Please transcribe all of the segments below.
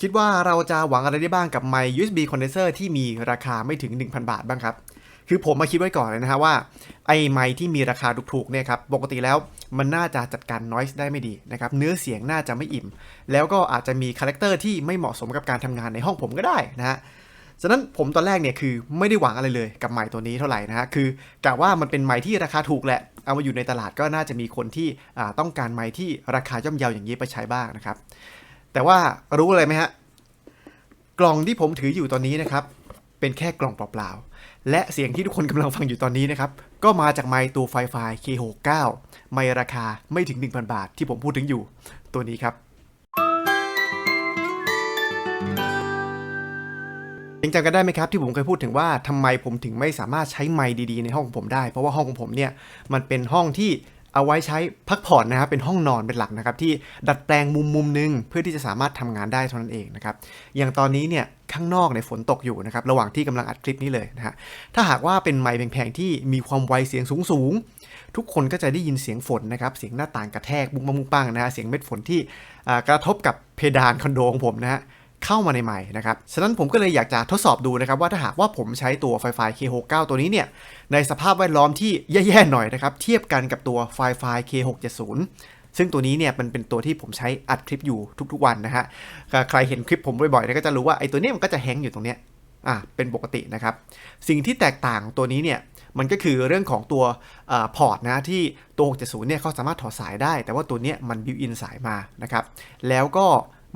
คิดว่าเราจะหวังอะไรได้บ้างกับไมค์ USB condenser ที่มีราคาไม่ถึง 1,000 บาทบ้างครับ คือผมมาคิดไว้ก่อนเลยนะฮะว่า ไอ้ไมค์ที่มีราคาถูกๆเนี่ยครับ ปกติแล้วมันน่าจะจัดการ noise ได้ไม่ดีนะครับ เนื้อเสียงน่าจะไม่อิ่ม แล้วก็อาจจะมีคาแรคเตอร์ที่ไม่เหมาะสมกับการทำงานในห้องผมก็ได้นะฮะฉะนั้นผมตอนแรกเนี่ยคือไม่ได้หวังอะไรเลยกับไมค์ตัวนี้เท่าไหร่นะฮะคือกะว่ามันเป็นไมค์ที่ราคาถูกแหละ เอามาอยู่ในตลาดก็น่าจะมีคนที่ต้องการไมค์ที่ราคาย่อมเยาอย่างนี้ไปใช้บ้างนะครับ แต่ว่ารู้อะไรไหมฮะ กล่องที่ผมถืออยู่ตอนนี้นะครับ เป็นแค่กล่องเปล่าๆ และเสียงที่ทุกคนกำลังฟังอยู่ตอนนี้นะครับ ก็มาจากไมค์ตัวไฟไฟ K69 ไมค์ราคาไม่ถึง 1,000 บาท ที่ผมพูดถึงอยู่ตัวนี้ครับยังจำกันได้ไหมครับที่ผมเคยพูดถึงว่าทำไมผมถึงไม่สามารถใช้ไมค์ดีๆในห้องของผมได้ เพราะว่าห้องของผมเนี่ยมันเป็นห้องที่ เอาไว้ใช้พักผ่อนนะครับเป็นห้องนอนเป็นหลักนะครับที่ดัดแปลงมุมมุมหนึงเพื่อที่จะสามารถทำงานได้เท่านั้นเองนะครับอย่างตอนนี้เนี่ยข้างนอกในฝนตกอยู่นะครับระหว่างที่กำลังอัดคลิปนี้เลยนะฮะถ้าหากว่าเป็นไมค์แพงๆที่มีความไวเสียงสูงๆทุกคนก็จะได้ยินเสียงฝนนะครับเสียงหน้าต่างกระแทกบุ้งปังบุ้งปังนะฮะเสียงเม็ดฝนที่กระทบกับเพดานคอนโดของผมนะฮะ เข้ามาในใหม่นะครับ ฉะนั้นผมก็เลยอยากจะทดสอบดูนะครับว่าถ้าหากว่าผมใช้ตัวไฟไฟ K69 ตัวนี้เนี่ยในสภาพแวดล้อมที่แย่ๆหน่อยนะครับ เทียบกันกับตัวไฟไฟ K670 ซึ่งตัวนี้เนี่ยมันเป็นตัวที่ผมใช้อัดคลิปอยู่ทุกๆวันนะฮะ ใครเห็นคลิปผมบ่อยๆเนี่ยก็จะรู้ว่าไอ้ตัวนี้มันก็จะแฮงก์อยู่ตรงเนี้ย อะเป็นปกตินะครับ สิ่งที่แตกต่างตัวนี้เนี่ยมันก็คือเรื่องของตัวพอร์ตนะที่ตัว 670 เนี่ยเขาสามารถถอดสายได้ แต่ว่าตัวนี้มันบิวอินสายมานะครับ แล้วก็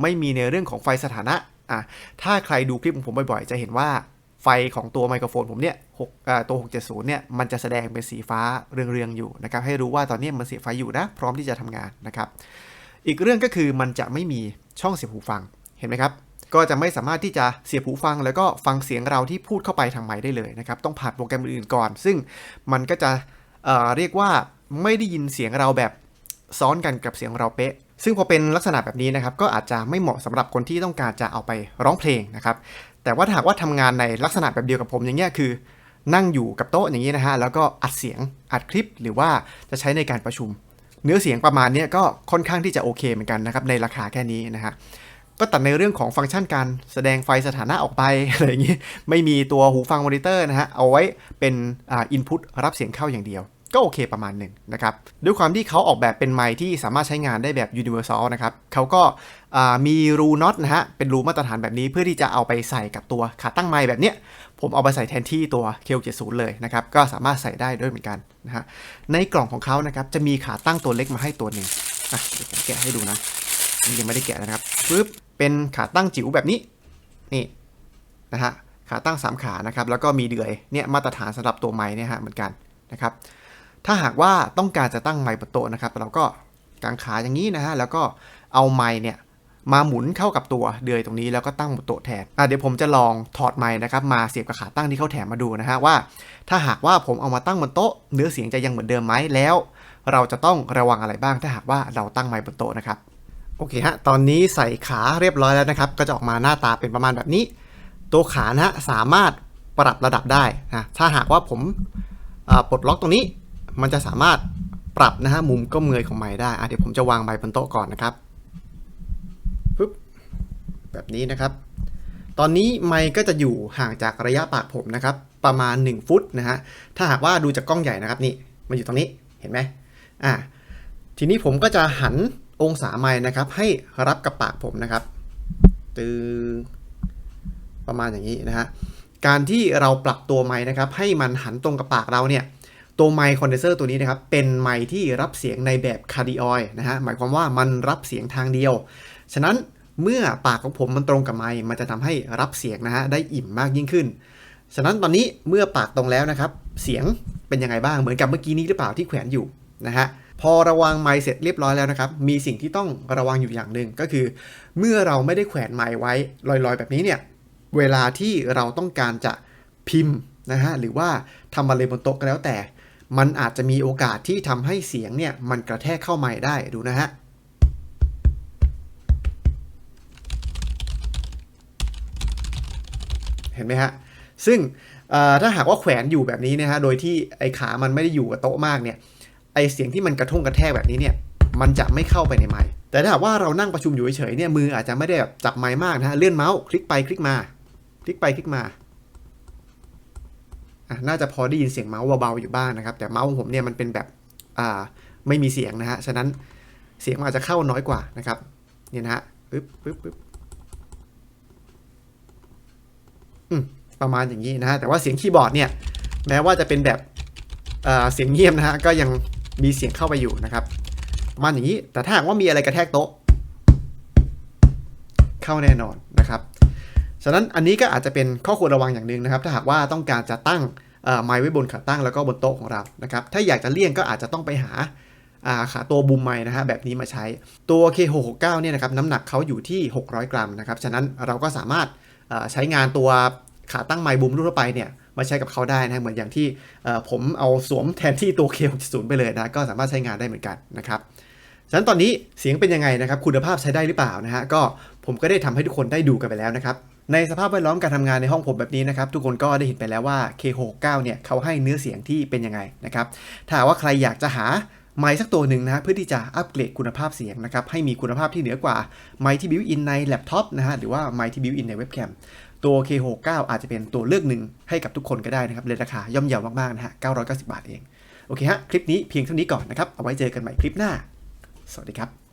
ไม่มีในเรื่องของไฟสถานะอะถ้าใครดูคลิปของผมบ่อยๆ จะเห็นว่าไฟของตัวไมโครโฟนผมเนี่ยหกอ่าตัว 670 เนี่ย มันจะแสดงเป็นสีฟ้าเรืองๆ อยู่นะครับ ให้รู้ว่าตอนนี้มันเสียบไฟอยู่นะ พร้อมที่จะทำงานนะครับ อีกเรื่องก็คือมันจะไม่มีช่องเสียบหูฟัง เห็นไหมครับ ก็จะไม่สามารถที่จะเสียบหูฟัง แล้วก็ฟังเสียงเราที่พูดเข้าไปทางไมค์ได้เลยนะครับ ต้องผ่านโปรแกรมอื่นๆก่อน ซึ่งมันก็จะเเรียกว่าไม่ได้ยินเสียงเราแบบซ้อนกันกับเสียงเราเป๊ะ ซึ่งพอเป็นลักษณะแบบนี้นะครับก็อาจจะไม่เหมาะสำหรับคนที่ต้องการจะเอาไปร้องเพลงนะครับ แต่ว่าหากว่าทำงานในลักษณะแบบเดียวกับผมอย่างเงี้ยคือ นั่งอยู่กับโต๊ะอย่างนี้นะฮะแล้วก็อัดเสียงอัดคลิปหรือว่าจะใช้ในการประชุม เนื้อเสียงประมาณนี้ก็ค่อนข้างที่จะโอเคเหมือนกันนะครับในราคาแค่นี้นะฮะก็ตัดในเรื่องของฟังก์ชันการแสดงไฟสถานะออกไปอะไรอย่างนี้ไม่มีตัวหูฟังมอนิเตอร์นะฮะเอาไว้เป็นอ่าอินพุตรับเสียงเข้าอย่างเดียว ก็โอเคประมาณหนึ่งนะครับ ด้วยความที่เขาออกแบบเป็นไมค์ที่สามารถใช้งานได้แบบ universal นะครับเขาก็มีรูน็อตนะฮะ เป็นรูมาตรฐานแบบนี้เพื่อที่จะเอาไปใส่กับตัวขาตั้งไมค์แบบเนี้ย ผมเอาไปใส่แทนที่ตัว K70 เลยนะครับ ก็สามารถใส่ได้ด้วยเหมือนกันนะฮะ ในกล่องของเขานะครับจะมีขาตั้งตัวเล็กมาให้ตัวหนึ่งอะเดี๋ยวผมแกะให้ดูนะยังไม่ได้แกะนะครับปึ๊บเป็นขาตั้งจิ๋วแบบนี้นี่นะฮะขาตั้ง 3 ขานะครับแล้วก็มีเดือยเนี่ยมาตรฐานสำหรับตัวไม้เนี่ยฮะเหมือนกันนะครับ ถ้าหากว่าต้องการจะตั้งไม้บนโต๊ะนะครับ เราก็กางขาอย่างนี้นะฮะ แล้วก็เอาไม้เนี่ยมาหมุนเข้ากับตัวเดือยตรงนี้แล้วก็ตั้งบนโต๊ะแทนอะเดี๋ยวผมจะลองถอดไม้นะครับมาเสียบกับขาตั้งที่เขาแถมมาดูนะฮะว่า ถ้าหากว่าผมเอามาตั้งบนโต๊ะเนื้อเสียงจะยังเหมือนเดิมไหมแล้ว เราจะต้องระวังอะไรบ้างถ้าหากว่าเราตั้งไม้บนโต๊ะนะครับโอเคฮะตอนนี้ใส่ขาเรียบร้อยแล้วนะครับ ก็จะออกมาหน้าตาเป็นประมาณแบบนี้ ตัวขานะฮะสามารถปรับระดับได้นะถ้าหากว่าผมปลดล็อกตรงนี้ มันจะสามารถปรับนะฮะมุมก้มเงยของไม้ได้อะเดี๋ยวผมจะวางไม้บนโต๊ะก่อนนะครับปึ๊บแบบนี้นะครับ ตอนนี้ไมค์ก็จะอยู่ห่างจากระยะปากผมนะครับ ประมาณ 1 ฟุตนะฮะถ้าหากว่าดูจากกล้องใหญ่นะครับนี่มันอยู่ตรงนี้เห็นไหมอ่าทีนี้ผมก็จะหันองศาไม้นะครับ ให้รับกับปากผมนะครับตึงประมาณอย่างนี้นะฮะการที่เราปรับตัวไม้นะครับ ให้มันหันตรงกับปากเราเนี่ย ตัวไมค์คอนเดนเซอร์ตัวนี้นะครับ เป็นไมค์ที่รับเสียงในแบบคาร์ดิออยนะฮะ หมายความว่ามันรับเสียงทางเดียว ฉะนั้นเมื่อปากของผมมันตรงกับไมค์มันจะทำให้รับเสียงนะฮะได้อิ่มมากยิ่งขึ้น ฉะนั้นตอนนี้เมื่อปากตรงแล้วนะครับ เสียงเป็นยังไงบ้าง เหมือนกับเมื่อกี้นี้หรือเปล่าที่แขวนอยู่นะฮะ พอระวังไมค์เสร็จเรียบร้อยแล้วนะครับ มีสิ่งที่ต้องระวังอยู่อย่างหนึ่งก็คือ เมื่อเราไม่ได้แขวนไมค์ไว้ลอยๆ แบบนี้เนี่ย เวลาที่เราต้องการจะพิมพ์นะฮะ หรือว่าทำอะไรบนโต๊ะก็แล้วแต่ มันอาจจะมีโอกาสที่ทำให้เสียงเนี่ยมันกระแทกเข้าไมค์ได้ดูนะฮะเห็นไหมฮะซึ่งถ้าหากว่าแขวนอยู่แบบนี้นะฮะโดยที่ไอ้ขามันไม่ได้อยู่กับโต๊ะมากเนี่ยไอเสียงที่มันกระทุ่งกระแทกแบบนี้เนี่ยมันจะไม่เข้าไปในไมค์แต่ถ้าหากว่าเรานั่งประชุมอยู่เฉยๆเนี่ยมืออาจจะไม่ได้แบบจับไมค์มากนะฮะเลื่อนเมาส์คลิกไปคลิกมา คลิกไปคลิกมา น่าจะพอได้ยินเสียงเมาส์เบาๆอยู่บ้างนะครับ แต่เมาส์ของผมเนี่ยมันเป็นแบบอ่าไม่มีเสียงนะฮะ ฉะนั้นเสียงมันอาจจะเข้าน้อยกว่านะครับ เนี่ยนะฮะปึ๊บปึ๊บปึ๊บอืมประมาณอย่างนี้นะฮะ แต่ว่าเสียงคีย์บอร์ดเนี่ย แม้ว่าจะเป็นแบบเสียงเงียบนะฮะ ก็ยังมีเสียงเข้าไปอยู่นะครับประมาณอย่างนี้ แต่ถ้าหากว่ามีอะไรกระแทกโต๊ะ เข้าแน่นอน ฉะนั้นอันนี้ก็อาจจะเป็นข้อควรระวังอย่างหนึ่งนะครับ ถ้าหากว่าต้องการจะตั้งไมค์ไว้บนขาตั้งแล้วก็บนโต๊ะของเรานะครับ ถ้าอยากจะเลี่ยงก็อาจจะต้องไปหาขาตัวบูมไมค์นะฮะแบบนี้มาใช้ตัว K669 เนี่ยนะครับน้ำหนักเขาอยู่ที่ 600 กรัมนะครับ ฉะนั้นเราก็สามารถใช้งานตัวขาตั้งไมค์บูมรุ่นทั่วไปเนี่ยมาใช้กับเขาได้นะเหมือนอย่างที่ผมเอาสวมแทนที่ตัว K60 ไปเลยนะก็สามารถใช้งานได้เหมือนกันนะครับฉะนั้นตอนนี้เสียงเป็นยังไงนะครับ คุณภาพใช้ได้หรือเปล่านะฮะก็ผมก็ได้ทำให้ทุกคนได้ดูกันไปแล้วนะครับ ในสภาพแวดล้อมการทำงานในห้องผมแบบนี้นะครับทุกคนก็ได้เห็นไปแล้วว่า K69 เนี่ยเขาให้เนื้อเสียงที่เป็นยังไงนะครับถ้าว่าใครอยากจะหาไมค์สักตัวหนึ่งนะเพื่อที่จะอัปเกรดคุณภาพเสียงนะครับให้มีคุณภาพที่เหนือกว่าไมค์ที่บิวอินในแล็ปท็อปนะฮะหรือว่าไมค์ที่บิวอินในเว็บแคมตัว K69 อาจจะเป็นตัวเลือกหนึ่งให้กับทุกคนก็ได้นะครับในราคาย่อมเยาวมากๆนะฮะ990 บาทเอง โอเคฮะ คลิปนี้เพียงเท่านี้ก่อนนะครับ เอาไว้เจอกันใหม่คลิปหน้า สวัสดีครับ